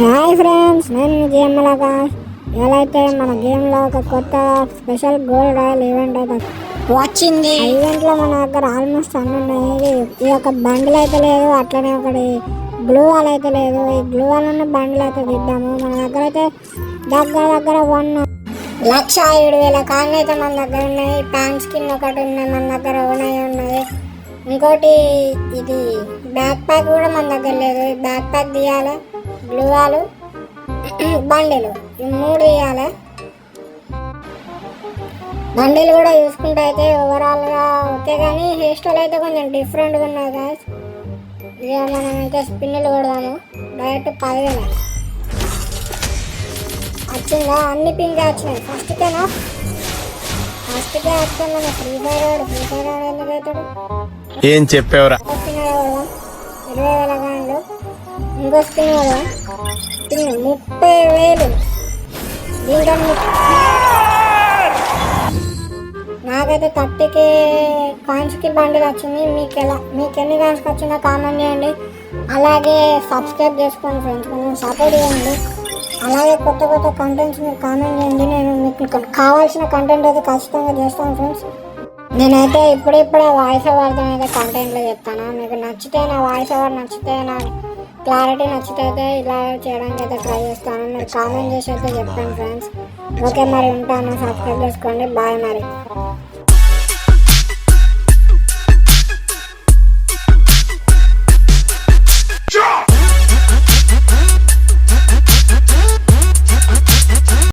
Hi friends నేను game లాగా ఎలా అయితే మన గేమ్లో ఒక కొత్త స్పెషల్ గోల్డ్ రాయల్ ఈవెంట్ అయితే వచ్చింది. ఈవెంట్లో మన దగ్గర ఆల్మోస్ట్ అన్ని ఉన్నాయి. ఈ యొక్క బండిల్ అయితే లేదు అట్లనే ఒకటి గ్లూ వాల్ అయితే లేదు. ఈ గ్లూ వాల్ ఉన్న బండిల్ అయితే తీద్దాము మన దగ్గర అయితే దగ్గర దగ్గర వన్ లక్ష ఏడు వేల కాళ్ళు అయితే మన దగ్గర ఉన్నాయి. ప్యాంట్ స్కిన్ ఒకటి ఉన్నాయి మన దగ్గర ఉన్నాయి. ఉన్నది ఇంకోటి ఇది బ్యాక్ ప్యాక్ కూడా మన దగ్గర లేదు. బ్యాక్ ప్యాక్ తీయాలి? గ్లూవాలు బండిలు. ఈ మూడు తీయాలి బండిలు కూడా చూసుకుంటే అయితే ఓవరాల్గా ఓకే కానీ హెయిర్ స్టైల్ అయితే కొంచెం డిఫరెంట్గా ఉన్నాయి గాయస్ ఇక మనం అయితే స్పిన్నులు కొడదాము. డైరెక్ట్ పదివేల. వచ్చిందా? అన్ని పింక్ వచ్చినాయి. ఫస్ట్కేనా? ఫస్ట్కే వచ్చాను మన ఫ్రీ ఫైర్ ఆడు ఫ్రీ ఫైర్ ఆడు ఎందుకు అవుతాడు ఏం చెప్పావురా? ఇరవై వేల గాండ్లు ఇంకో స్పిన్ కదా స్పిన్ ముప్పై వేలు. దీంట్లో నాకైతే థర్టీకి కాయిన్స్కి బండిల్ వచ్చింది. మీకు ఎలా మీకు ఎన్ని కాయిన్స్కి వచ్చిందో కామెంట్ చేయండి. అలాగే సబ్స్క్రైబ్ చేసుకోండి ఫ్రెండ్స్. కొంచెం సపోర్ట్ చేయండి. అలాగే కొత్త కొత్త కంటెంట్స్ మీరు కామెంట్ చేయండి. నేను మీకు కావాల్సిన కంటెంట్ అయితే ఖచ్చితంగా చేస్తాను ఫ్రెండ్స్. నేనైతే ఇప్పుడిప్పుడే వాయిస్ ఓవర్తో అయితే కంటెంట్లో చెప్తాను. మీకు నచ్చితే నా వాయిస్ ఓవర్ నచ్చితే నా క్లారిటీ నచ్చితే ఇలా చేయడానికి అయితే ట్రై చేస్తాను. మీరు కామెంట్ చేసి అయితే చెప్పండి ఫ్రెండ్స్. ఓకే మరి ఉంటాను. సబ్స్క్రైబ్ చేసుకోండి. బాయ్ మరి.